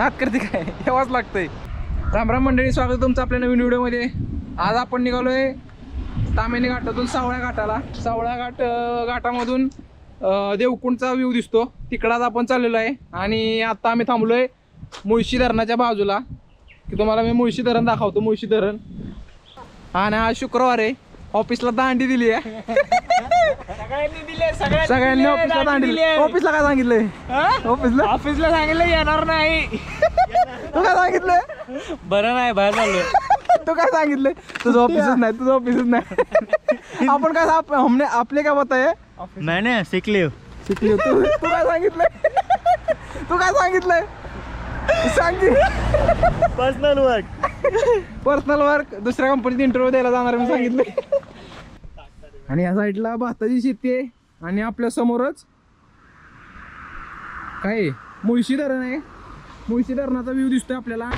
नाद करते काय? यावाच लागतंय. रामराम मंडळी स्वागत तुमचं आपल्या नवीन व्हिडिओमध्ये. आज आपण निघालोय तामेनी घाटातून सावळ्या घाटाला. सावळ्या घाट घाटामधून देवकुंडचा व्ह्यू दिसतो. तिकडं आज आपण चाललेलो आहे. आणि आता आम्ही थांबलोय मुळशी धरणाच्या बाजूला. की तुम्हाला मी मुळशी धरण दाखवतो मुळशी धरण. आणि आज शुक्रवार आहे. ऑफिसला दांडी दिली आहे. सगळ्यांनी दिले सगळ्यांनी ऑफिसला दांडी दिली ऑफिसला काय सांगितलंय? ऑफिसला? ऑफिसला सांगितलं येणार नाही. तू काय सांगितलंय? बरं नाही बाहेर चाललोय. तू काय सांगितलंय? तुझं ऑफिसच नाही तुझं ऑफिसच नाही. आपण काय हमने आपले काय बताय नाही नाही शिकले. शिकली. तू तू काय सांगितलंय? तू काय सांगितलंय? सांग पर्सनल वर्क पर्सनल वर्क दुसऱ्या कंपनीत इंटरव्ह्यू द्यायला जाणार मी सांगितलंय. आणि या साईडला भाताची शेती आहे. आणि आपल्या समोरच काय आहे? मुळशी धरण आहे. मुळशी धरणाचा व्ह्यू दिसतोय आपल्याला.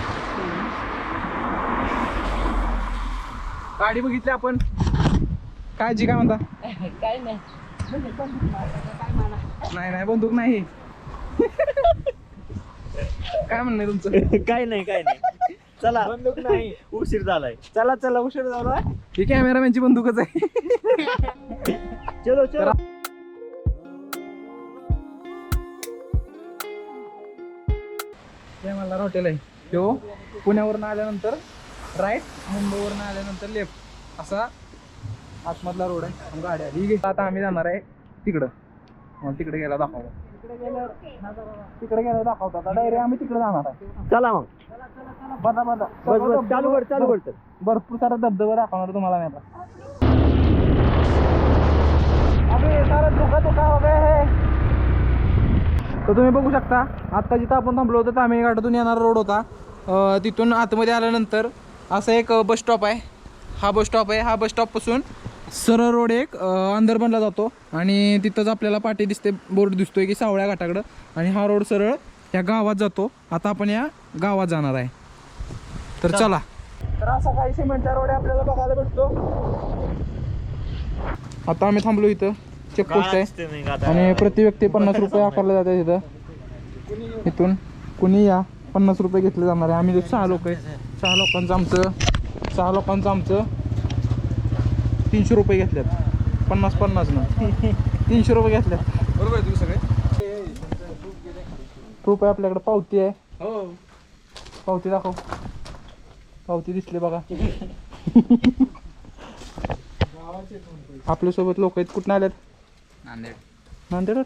गाडी बघितली आपण. काळजी काय म्हणता? काय नाही. नाही नाही बंदूक नाही. काय म्हणणं आहे तुमचं? काय नाही काय नाही. चला. बंदूक नाही. उशीर झालाय. चला चला उशीर झाला. ही कॅमेरामॅनची बंदूकच आहे. चलो चलो. हे मला हॉटेल आहे. तो पुण्यावरून आल्यानंतर राईट मुंबईवरून आल्यानंतर लेफ्ट असा आतमधला रोड आहे. गाडी आली. ही आता आम्ही जाणार आहे तिकडं. मग तिकडे गेला दाखवतो तिकडे गेला दाखवतो आता. डायरेक्ट आम्ही तिकडे जाणार आहे. चला मग. बदा बदा बस बस. चालू कर चालू कर. भरपूर सारा धबधबा दाखवणार तुम्हाला मी आता. अबे सारा धोका धोका हो गया है तर तुम्ही बघू शकता आत्ता जिथं आपण थांबलो होतो तामिळ घाटातून येणारा रोड होता. अं, तिथून आतमध्ये आल्यानंतर असा एक बस स्टॉप आहे. हा बस स्टॉप आहे. हा बस स्टॉपपासून सरळ रोड एक अं, अंदरबनला जातो आणि तिथंच आपल्याला पाठी दिसते बोर्ड दिसतोय की सावळ्या घाटाकडं. आणि हा रोड सरळ या गावात जातो. आता आपण या गावात जाणार आहे. तर चला. तर असा काही सिमेंटचा रोड आपल्याला बघायला भेटतो. आता आम्ही थांबलो इथं. चेकपोस्ट आहे. आणि प्रति व्यक्ती पन्नास रुपये आकारले जाते तिथं इथून कुणी या पन्नास रुपये घेतले जाणार आहे. आम्ही सहा लोक आहे. सहा लोकांचं आमचं सहा लोकांचं आमचं. तीनशे रुपये घेतल्यात. पन्नास पन्नास ना. तीनशे रुपये घेतल्यात. बरोबर आहे तुम्ही सगळे? रुपये आपल्याकडे पावती आहे. हो. पावती दाखव. पावती दिसली बघा. आपल्यासोबत लोक आहेत. कुठं आल्यात? नांदेड. नांदेड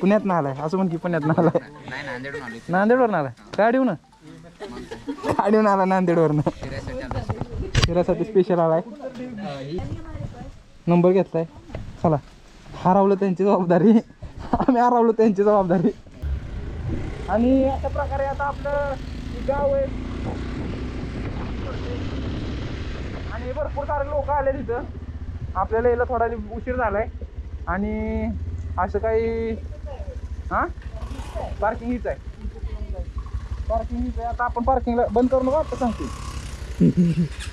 पुण्यात ना आलाय. असं म्हण की पुण्यात ना आलाय. नाही नांदेडून आलो नांदेडवर आलाय. गाडीहून गाडीहून आला नांदेडवरनं. फिरायसाठी आलो फिरासाठी स्पेशल आलाय. नंबर घेतलाय. चला. हरवलं त्यांची जबाबदारी. आम्ही हरवलं त्यांची जबाबदारी. आणि अशा प्रकारे आता आपलं गाव आहे. आणि भरपूर सारे लोक आले तिथं आपल्याला यायला थोडा उशीर झालाय. आणि असं काही हां? पार्किंग हीच आहे. पार्किंग हीच आहे. आता आपण पार्किंगला बंद करू नका आता सांगते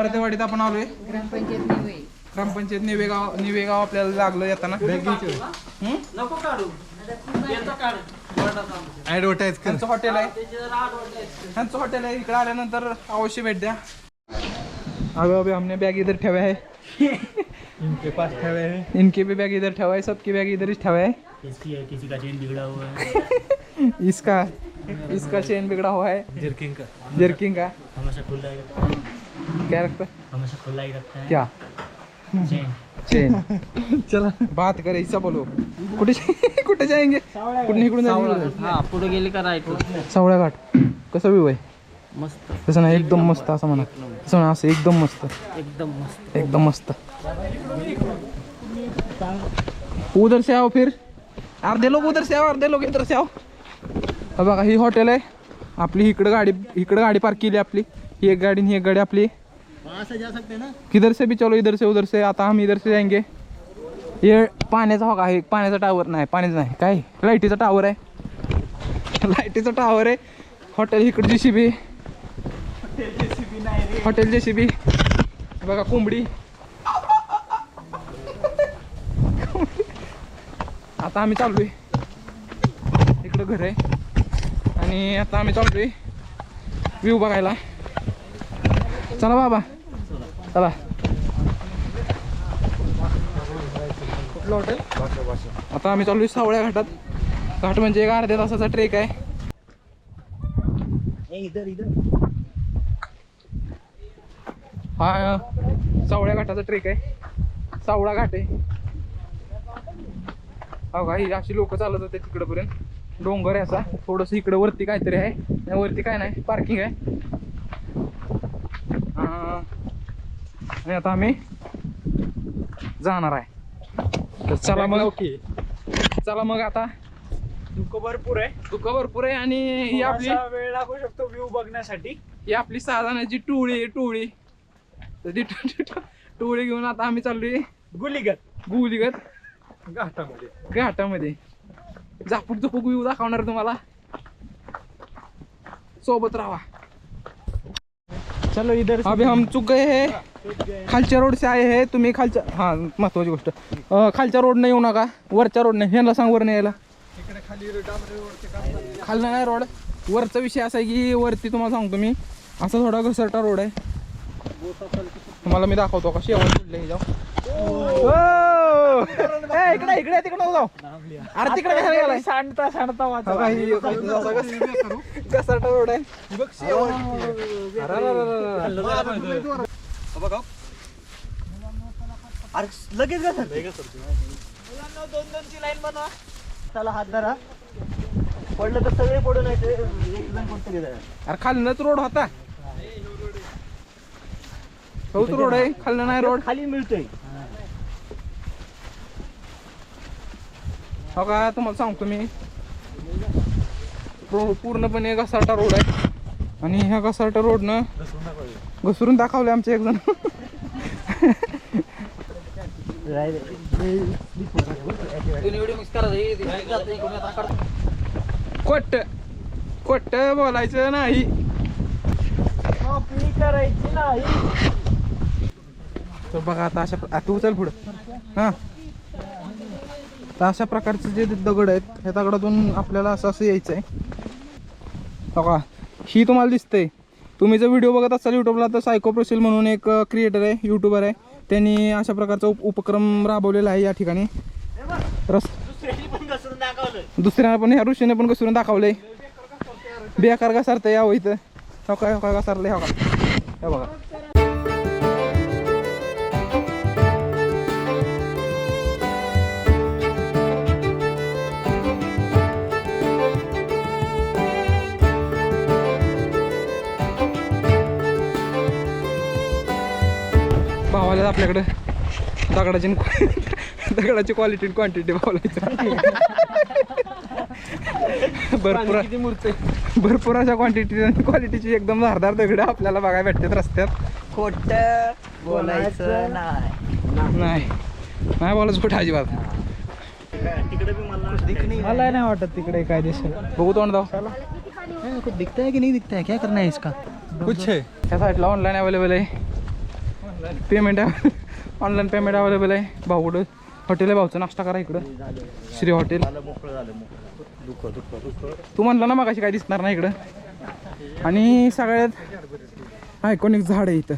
परतेवाडीत आपण आलोय. ग्रामपंचायत निवय ग्रामपंचायत निवेगाव निवेगाव आपल्याला लागलं येताना. ऍडव्हर्टाईज त्यांचं हॉटेल आहे. त्यांचं हॉटेल आहे. इकडे आल्यानंतर अवश्य भेट द्या. अभी अभी हमने बैग इधर ठेवा है. इनके पास ठेवे हैं. इनके भी बैग इधर ठेवा है. सबकी बैग इधर ही ठेवा है. इसकी है? किसी का चेन बिगड़ा हुआ है. इसका इसका चेन बिगड़ा हुआ है. जर्किंग का. जर्किंग का. हमेशा खुला है क्या रखता है? हमेशा खुला ही रखता है। क्या? चेन चेन चला। बात करे ऐसा बोलो। कुठे कुठे जाएंगे? कुठे इकडून जायचं हा पुढे गेले का राईट सावळ्या घाट। कसं व्ह्यू आहे? मस्त। तसं नाही एकदम मस्त असं म्हणा. तसं म्हणा असं एकदम मस्त. एकदम मस्त. एकदम मस्त. उधर से आओ फिर। अर्धे लोक उधर से आओ अर्धे लोक इधर से आओ। हा बघा ही हॉटेल आहे. आपली इकडं गाडी इकडं गाडी पार्क केली आपली. ही एक गाडी आणि ही एक गाडी आपली वहाँ से जा सकते हैं ना? किधर से भी चलो इधर से उधर से आता हम इधर से जाएंगे. हे पाण्याचा हो आहे पाण्याचा टावर नाही पाण्याचा नाही. काय? लाईटीचा टावर आहे. लाईटीचा टावर आहे. हॉटेल इकडे G C B hotel J C B बघा कोंबडी. आता आम्ही चाललोय. इकडं घर आहे. आणि आता आम्ही चाललोय. व्ह्यू बघायला. चला बाबा. चला. कुठलं हॉटेल आता आम्ही चाललोय सावळ्या घाटात. घाट म्हणजे एक अर्ध्या तासाचा ट्रेक आहे. ए, इधर इधर. हा सावळ्या घाटाचा ट्रेक आहे. सावळा घाट आहे. हो का ही अशी लोक चालत होते तिकडपर्यंत डोंगर आहे असा. थोडस इकडं वरती काहीतरी आहे. वरती काय नाही. पार्किंग आहे. आणि आता आम्ही जाणार आहे. तर चला मग चला मग आता. दुःख भरपूर आहे. दुःख भरपूर आहे आणि ही आपली वेळ लागू शकतो व्ह्यू बघण्यासाठी. ही आपली साधारणाची टोळी आहे टोळी. तर ती टोळी घेऊन आता आम्ही चाललोय गुलीगत. गुलीगत घाटामध्ये. घाटामध्ये. झापूक झुपूक व्ह्यू दाखवणार तुम्हाला. सोबत राहा. चलो इधर अभी हम चुक गए हैं। खालच्या रोड से आए हैं तुम्ही खालच्या हा महत्वाची गोष्ट। खालच्या रोड येऊ नका वरच्या रोड नाही ह्यांना सांग वर नाही यायला खालनं नाही रोड. वरचा विषय असा आहे की वरती तुम्हाला सांगतो मी. असा थोडा घसरटा रोड आहे. तुम्हाला मी दाखवतो का? शेवट जाऊ. ए, इकडे इकडे तिकडे नको जाऊ. अरे तिकडे कशाला गेलाय सांडता सांडता हा वाचा. ही घसरटा रोड आहे. अरे, अरे, अरे, अरे, अरे. अरे लगेच का मुलांना दोन दोनची लाईन बनवा. त्याला हात धरा. पडलं तर सगळे पडून येते एक जण कोणतरी धरा. अरे खालनच रोड होता. चौथ रोड आहे. खालनं नाही रोड. खाली मिळतोय. हो का तुम्हाला सांगतो मी. रो- पूर्णपणे घसाटा रोड आहे. आणि ह्या घसाटा रोडनं घसरून दाखवले आमचे एक जण. कोट कोट बोलायचं नाही. करायची नाही तर बघा आता अशा तू चल पुढं. हां. तर अशा प्रकारचे जे दगड आहेत ह्या दगडातून आपल्याला असं असं यायचं आहे बघा ही तुम्हाला दिसते तुम्ही जर व्हिडिओ बघत असाल यूट्यूबला तर सायकोप्रोसिल म्हणून एक क्रिएटर आहे यूट्यूबर आहे. त्यांनी अशा प्रकारचा उप उपक्रम राबवलेला आहे या ठिकाणी. रस दुसऱ्याची पण ह्या ऋषीने पण घसरून दाखवलंय. बेकार घसारतं यावं इथं. हो काय हो काय घसारलंय हो का. हे बघा. भावाला आपल्याकडे दगडाची दगडाची क्वालिटी क्वांटिटी भावलायचं भरपूर भरपूर अशा क्वांटिटी क्वालिटीची एकदम धारदार दगड आपल्याला बघायला भेटतात रस्त्यात. खोट बोलायचं नाही. नाही. नाही बोलायचं कुठं अजिबात. मला मला नाही. वाटत तिकडे काय दिसेल बघू तोंड जाऊ कुछ दिखता है कि नहीं दिखता है क्या करना है इसका कुछ है. त्या साईडला ऑनलाईन अवेलेबल आहे. पेमेंट ऑनलाईन पेमेंट अवेलेबल आहे. भाऊ कुठं हॉटेल आहे भाऊचं. नाश्ता करा इकडं. श्री हॉटेल तू म्हणला ना मगाशी काय दिसणार नाही इकडं. आणि सगळ्यात आयकॉनिक झाड आहे इथं.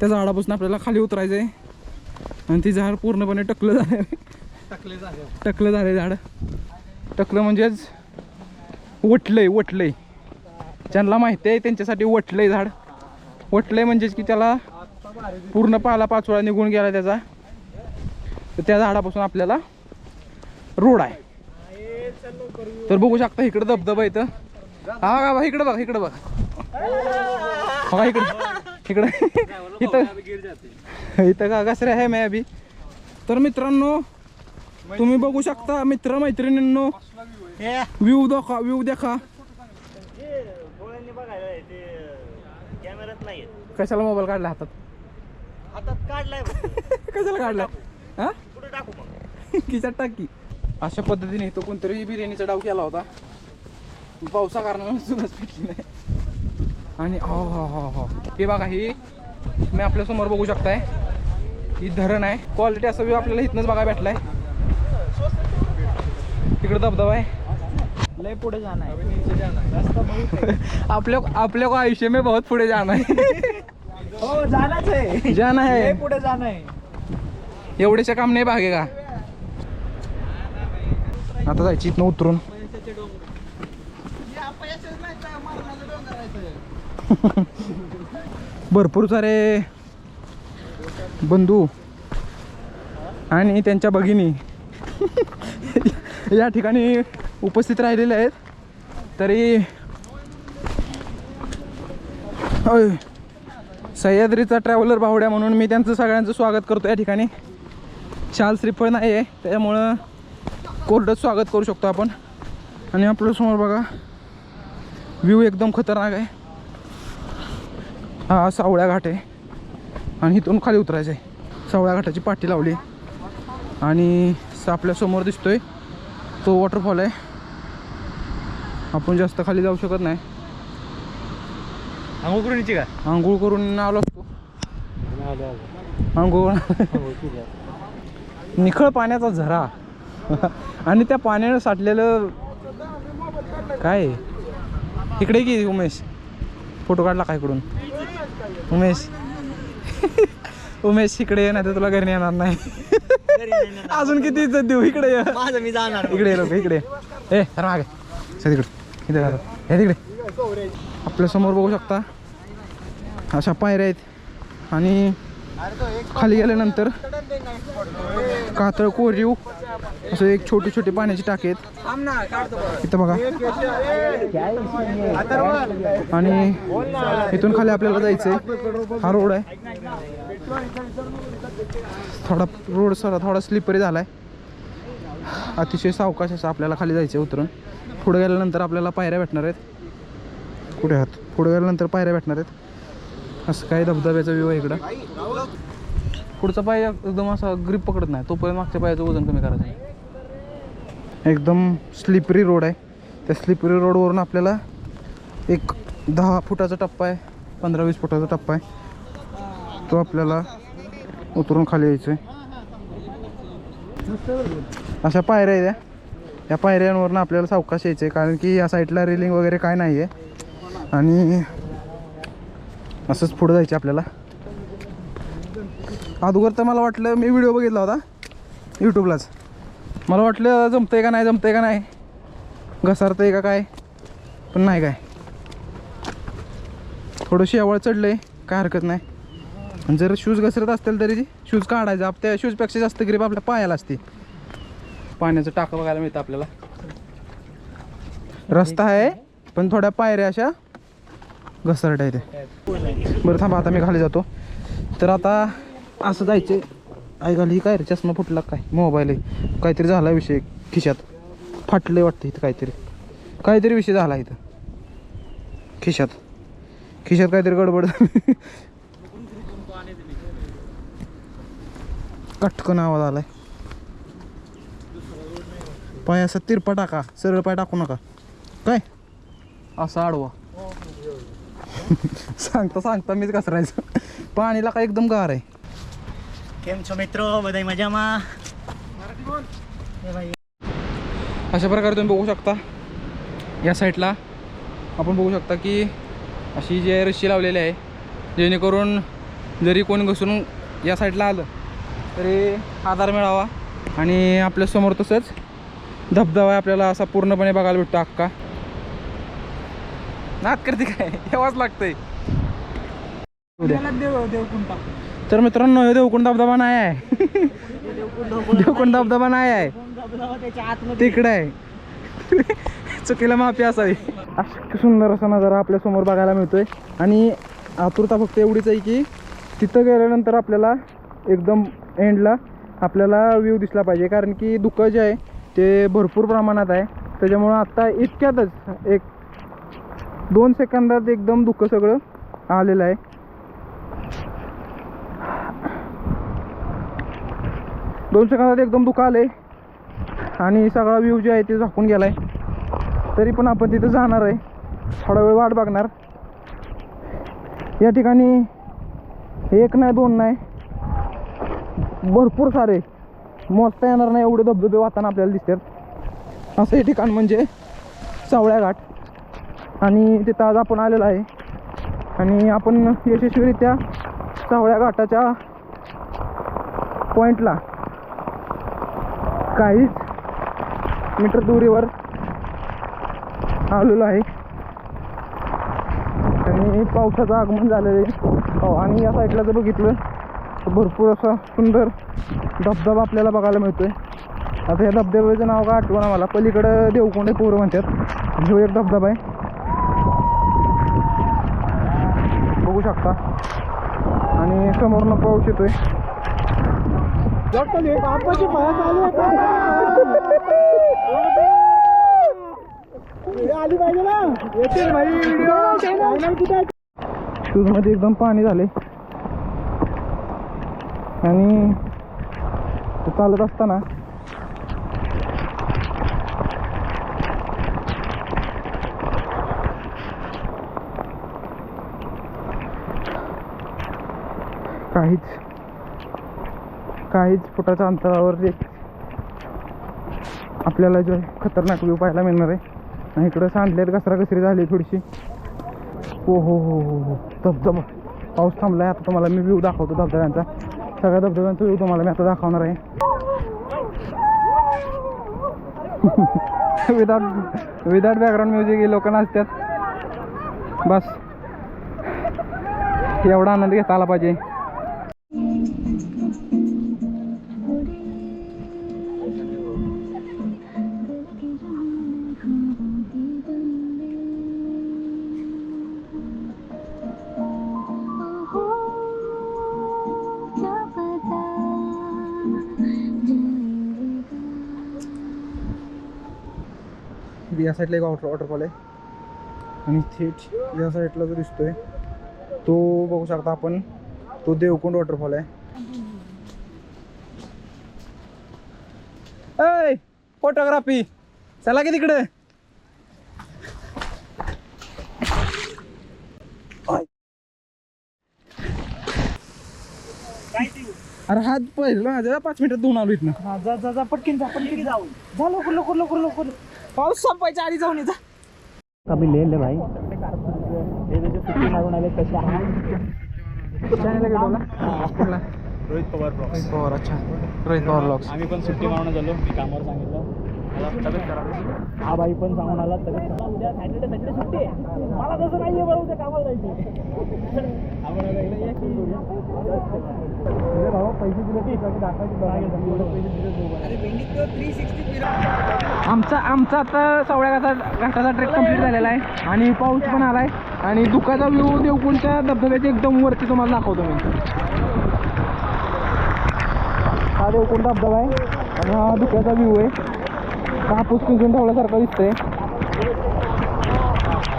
त्या झाडापासून आपल्याला खाली उतरायचं आहे आणि ती झाड पूर्णपणे टकलं झालं टकलं झालं झाड. टकलं म्हणजेच वटलंय वटलंय. ज्यांना माहिती आहे त्यांच्यासाठी वटलंय झाड. वटलंय म्हणजेच की त्याला पूर्ण पाला पाचोळा निघून गेला त्याचा. तर त्या झाडापासून आपल्याला रोड आहे. तर बघू शकता इकडं धबधबा इथं. हा का बघा इकडं बघा इकडं बघा. बघा इकडं. इकडं. इथं. इथं का घसरे आहे मी अभि. तर मित्रांनो तुम्ही बघू शकता मित्र मैत्रिणींनो व्ह्यू दाखवा व्ह्यू देखा. कशाला मोबाईल काढला हातात? हातात काढलाय कशाला काढला हा? कुठे टाकू अशा पद्धतीने तो कोणतरी बिर्याणीचा डाव केला होता. पावसा कारणाने सुद्धाच भेटली नाही. आणि हो हो हो हो. हे बघा ही मी आपल्यासमोर बघू शकताय. ही धरण आहे. क्वालिटी असा व्यू आपल्याला इथनंच बघायला भेटलाय. तिकडे धबधबा आहे. लय पुढे जाणं आहे. रस्ता बहुत आहे. आपल्या आपल्या को आयुष्य में बहुत पुढे जाना है हो आहे. लय है पुढे जाणं आहे. एवढेच्या काम नाही भागेगा आता जायची इथनं उतरून. भरपूर सारे बंधू आणि त्यांच्या भगिनी या ठिकाणी उपस्थित राहिलेले आहेत. तरी होय सह्याद्रीचा ट्रॅव्हलर भावड्या म्हणून मी त्यांचं सगळ्यांचं स्वागत करतो या ठिकाणी. शाल श्रीफळ नाही आहे त्यामुळं कोरडंच स्वागत करू शकतो आपण. आणि आपल्यासमोर बघा व्ह्यू एकदम खतरनाक आहे. हा सावळ्या घाट आहे. आणि इथून खाली उतरायचं आहे सावळ्या घाटाची पाठी लावली. आणि स- आपल्यासमोर दिसतोय तो वॉटरफॉल आहे. आपण जास्त खाली जाऊ शकत नाही. अंघोळ करून का? आंघोळ करून आलो असतो. आंघोळ. निखळ पाण्याचा झरा. आणि त्या पाण्यानं साठलेलं काय? इकडे की उमेश. फोटो काढला काय इकडून? उमेश. उमेश इकडे ये नाही तर तुला घरी येणार नाही. अजून किती इज्जत देऊ? इकडे ये. माझं मी जाणार. इकडे लोक इकडे. ए तर मागे. सर तिकडे इथे हे तिकडे. आपल्यासमोर बघू शकता. अशा पायऱ्या आहेत. आणि खाली गेल्यानंतर कातळ कोरीव असं एक छोटी छोटी पाण्याची टाकी आहेत. इथं बघा. आणि इथून खाली आपल्याला जायचंय. हा रोड आहे. थोडा रोड सर थोडा स्लिपरी झालाय. अतिशय सावकाश असं आपल्याला खाली जायचं आहे उतरून. पुढे गेल्यानंतर आपल्याला पायऱ्या भेटणार आहेत. कुठे आहात पुढे गेल्यानंतर पायऱ्या भेटणार आहेत. असं काही धबधब्याचा व्यू आहे इकडं. पुढचा पाय एकदम असा ग्रीप पकडत नाही. तोपर्यंत मागच्या पायाचं वजन कमी करायचं आहे. एकदम स्लिपरी रोड आहे. त्या स्लिपरी रोडवरून आपल्याला एक दहा फुटाचा टप्पा आहे. पंधरा वीस फुटाचा टप्पा आहे. तो आपल्याला उतरून खाली यायचं आहे अशा पायऱ्या आहेत या या पायऱ्यांवरनं आपल्याला सावकाश यायचं आहे कारण की या साईडला रेलिंग वगैरे काय नाही आहे आणि असंच पुढं जायचं आपल्याला. अगोदर तर मला वाटलं मी व्हिडिओ बघितला होता यूट्यूबलाच मला वाटलं जमतंय का नाही जमतंय का नाही? घसारतंय का काय? पण नाही काय. थोडं चढलं आहे काय हरकत नाही. आणि जर शूज घसरत असतील तरी शूज काढायचं. आप त्या शूजपेक्षा जास्त ग्रीप आपल्या पायाला असते. पाण्याचं टाकं बघायला मिळतं आपल्याला. रस्ता आहे पण थोड्या पायऱ्या अशा घसरट आहे ते. बरं थांबा आता मी खाली जातो. तर आता असं जायचं ऐकायला ही काय रे? चष्मा फुटला काय? मोबाईल आहे. काहीतरी झाला विषय खिशात. फाटले वाटतं इथं काहीतरी. काहीतरी विषय झाला इथं. खिशात. खिशात काहीतरी गडबड झाली. कटकन आवाज आलाय. पाय असा तिरपा टाका. सरळ पाय टाकू नका. काय? असा आडवा. सांगता सांगता मीच घसरायचं पाणीला काय एकदम गार आहे કેમ છો મિત્રો બધા મજામાં એ ભાઈ अशा प्रकारे तुम्ही बघू शकता या साईडला आपण बघू शकता की अशी जी आहे रस्सी लावलेली आहे जेणेकरून जरी कोणी घसरून या साईडला आलं तरी आधार मिळावा आणि आपल्यासमोर तसंच धबधबा आहे आपल्याला असा पूर्णपणे बघायला भेटतो अक्का नात करते काय? यावाच लागतंय. देव देवकुंड. तर मित्रांनो हे देवकुंड धबधबा नाही आहे. देवकुंड धबधबा नाही आहे. तिकडे आहे. चुकीला माफी असावी. अशा सुंदर असा नजारा आपल्यासमोर बघायला मिळतोय. आणि आतुरता फक्त एवढीच आहे की तिथं गेल्यानंतर आपल्याला एकदम एंडला आपल्याला व्ह्यू दिसला पाहिजे. कारण की धुकं जे आहे ते भरपूर प्रमाणात आहे. त्याच्यामुळं आत्ता इतक्यातच एक दोन सेकंदात एकदम दुःख सगळं आलेलं आहे. दोन सेकंदात एकदम धुकं आलंय. आणि सगळा व्ह्यू जे आहे ते झाकून गेलाय. तरी पण आपण तिथं जाणार आहे. थोडा वेळ वाट बघणार. या ठिकाणी एक नाही दोन नाही. भरपूर सारे. मोजता येणार नाही एवढे धबधबे वाहताना आपल्याला दिसतात. असं हे ठिकाण म्हणजे सावळ्या घाट. आणि तिथं आज आपण आलेलो आहे. आणि आपण यशस्वीरित्या सावळ्या घाटाच्या पॉईंटला काहीच मीटर दुरीवर आलेलो आहे. आणि पावसाचं आगमन झालेलं आहे. हो, आणि या साईडला जर बघितलं तर भरपूर असा सुंदर धबधबा आपल्याला बघायला मिळतोय. आता या धबधब्याचं नाव का आठवण आम्हाला? पलीकडं देवकोंडे पोरं म्हणतात. जो एक धबधबा आहे बघू शकता. आणि समोरनं पाऊस येतोय. शूजमध्ये एकदम पाणी झाले आणि ते चालत असताना काहीच काहीच फुटाच्या अंतरावर एक आपल्याला जो खतरनाक व्यू पाहायला मिळणार आहे. आणि इकडं सांडल्यात घसरा घसरी झाली थोडीशी. हो हो हो हो हो. धबधबा. पाऊस थांबला आहे आता तुम्हाला मी व्ह्यू दाखवतो धबधब्यांचा. सगळ्या धबधब्यांचा व्ह्यू तुम्हाला मी आता दाखवणार आहे. विदाउट विदाउट बॅकग्राऊंड म्युझिक लोक नाचतात. बस. एवढा आनंद घेता आला पाहिजे. या साईडला एक वॉटर वॉटरफॉल आहे. आणि थेट या साईडला जो दिसतोय तो बघू शकता आपण तो देवकुंड वॉटरफॉल आहे. ऐ फोटोग्राफी चला की तिकडे. अरे हात पहिला माझ्या पाच मिनिटात दोन आलो इथनं. जा जा जा पटकीन जा पटकीन जाऊ जा लवकर लवकर लवकर लवकर. पाऊस संपायच्या आधी जाऊन येता कमी लेले भाई हे सुट्टी मारून आले कसे रोहित पवार रोहित पवार अच्छा. रोहित पवार ब्लॉग्स आम्ही पण सुट्टी मारून झालो मी कामावर सांगितलं. हा बाई पण सांगून आला खराब उद्या सॅटर्डे सॅटर्डे सुट्टी आहे. मला तसं नाहीये बरं उद्या कामाला जायचं भावा पैसे दिले की दाखवायची. आमचा आमचा आता सावळ्या घाटा घाटाचा ट्रेक कंप्लीट झालेला आहे. आणि पाऊस पण आलाय. आणि दुःखाचा व्ह्यू देवकुंडच्या धबधब्याच्या एकदम वरती तुम्हाला दाखवतो मी. हा देवकुंड धबधबा आहे? आणि हा धुक्याचा व्ह्यू आहे. कापूस पिंजून ठेवल्यासारखं दिसतंय.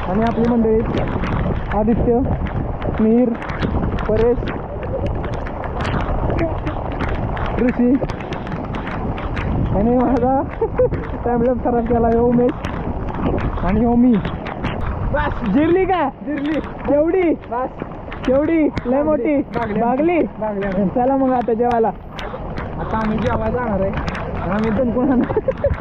आणि आपली मंडळी आदित्य मीर परेश ऋषी आणि माझा टाइमलॅप खराब केला आहे उमेश. आणि हो मी. बस. जिरली का? जिरली. केवढी? बस. लय मोठी? बागली. चला मग आता जेवायला. आता आम्ही जेवायला जाणार आहे. आम्ही दणकून आणणार.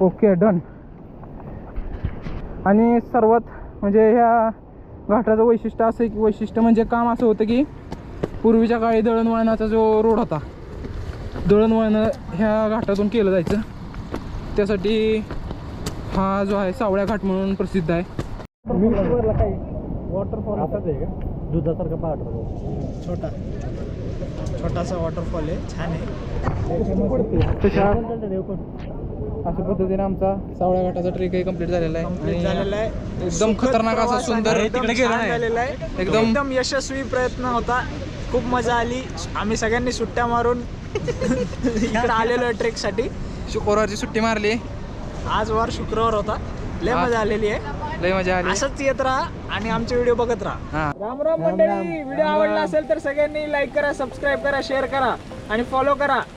Okay done. आणि सर्वात म्हणजे ह्या घाटाचं वैशिष्ट्य असं की वैशिष्ट्य म्हणजे काम असं होतं की पूर्वीच्या काळी दळणवळणाचा जो रोड होता दळणवळण ह्या घाटातून केलं जायचं. त्यासाठी हा जो आहे सावळ्या घाट म्हणून प्रसिद्ध आहे. वॉटरफॉल आहे का? दुधासारखं पाहत छोटा. छोटासा वॉटरफॉल आहे छान आहे. अशा पद्धतीने आमचा सावळ्या घाटाचा ट्रेकही कंप्लीट झालेला आहे. एकदम खतरनाक असा सुंदर तिकडे गेलो आहे. एकदम- यशस्वी प्रयत्न होता. खूप मजा आली. आम्ही सगळ्यांनी सुट्ट्या मारून इकडे आलेलो आहे ट्रेकसाठी. शुक्रवारची सुट्टी मारली. आज वार शुक्रवार होता. लय. मजा आलेली आहे. लय मजा आली. असंच येत राहा आणि आमचे व्हिडिओ बघत राहा. राम राम मंडळी. व्हिडिओ आवडला असेल तर सगळ्यांनी लाईक करा सबस्क्राईब करा शेअर करा आणि फॉलो करा.